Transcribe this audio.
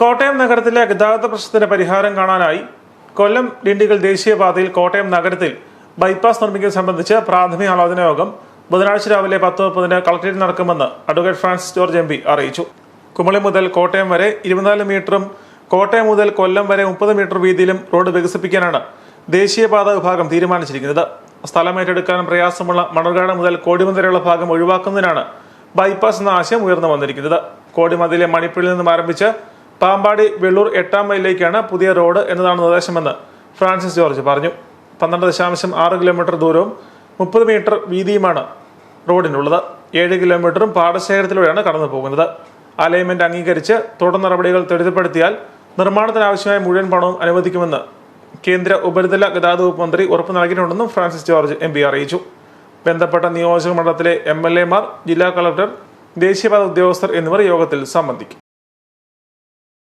കോട്ടയം നഗരത്തിലെ ഗതാഗത പ്രശ്നത്തിന് പരിഹാരം കാണാനായി കൊല്ലം ഡിണ്ടിഗൽ ദേശീയപാതയിൽ കോട്ടയം നഗരത്തിൽ ബൈപ്പാസ് നിർമ്മിക്കുന്നത് സംബന്ധിച്ച് പ്രാഥമിക ആലോചന യോഗം ബുധനാഴ്ച രാവിലെ പത്ത് മുപ്പതിന് കളക്ടറേറ്റിൽ നടക്കുമെന്ന് advocate Francis George M P അറിയിച്ചു. കുമളി മുതൽ കോട്ടയം വരെ ഇരുപത്തിനാല് മീറ്ററും കോട്ടയം മുതൽ കൊല്ലം വരെ മുപ്പത് മീറ്റർ വീതിയിലും റോഡ് വികസിപ്പിക്കാനാണ് ദേശീയപാത വിഭാഗം തീരുമാനിച്ചിരിക്കുന്നത്. സ്ഥലം ഏറ്റെടുക്കാനും പ്രയാസമുള്ള മണർകാട് മുതൽ വരെയുള്ള ഭാഗം ഒഴിവാക്കുന്നതിനാണ് ബൈപ്പാസ് എന്ന ആശയം ഉയർന്നു വന്നിരിക്കുന്നത്. കോടിമതിലെ മണിപ്പുഴയിൽ നിന്നും ആരംഭിച്ച് പാമ്പാടി വെള്ളൂർ എട്ടാം മൈലിലേക്കാണ് പുതിയ റോഡ് എന്നതാണ് നിർദ്ദേശമെന്ന് ഫ്രാൻസിസ് ജോർജ് പറഞ്ഞു. പന്ത്രണ്ട് ദശാംശം ആറ് കിലോമീറ്റർ ദൂരവും മുപ്പത് മീറ്റർ വീതിയുമാണ് റോഡിനുള്ളത്. ഏഴ് കിലോമീറ്ററും പാടശേഖരത്തിലൂടെയാണ് കടന്നു പോകുന്നത്. അലൈൻമെന്റ് അംഗീകരിച്ച് തുടർ നടപടികൾ ത്വരിതപ്പെടുത്തിയാൽ നിർമ്മാണത്തിനാവശ്യമായ മുഴുവൻ പണവും അനുവദിക്കുമെന്ന് കേന്ദ്ര ഉപരിതല ഗതാഗത വകുപ്പ് മന്ത്രി ഉറപ്പു നൽകിയിട്ടുണ്ടെന്നും ഫ്രാൻസിസ് ജോർജ് എം പി അറിയിച്ചു. ബന്ധപ്പെട്ട നിയോജക മണ്ഡലത്തിലെ എം എൽ എമാർ ജില്ലാ കളക്ടർ ദേശീയപാത ഉദ്യോഗസ്ഥർ എന്നിവർ യോഗത്തിൽ സംബന്ധിക്കും.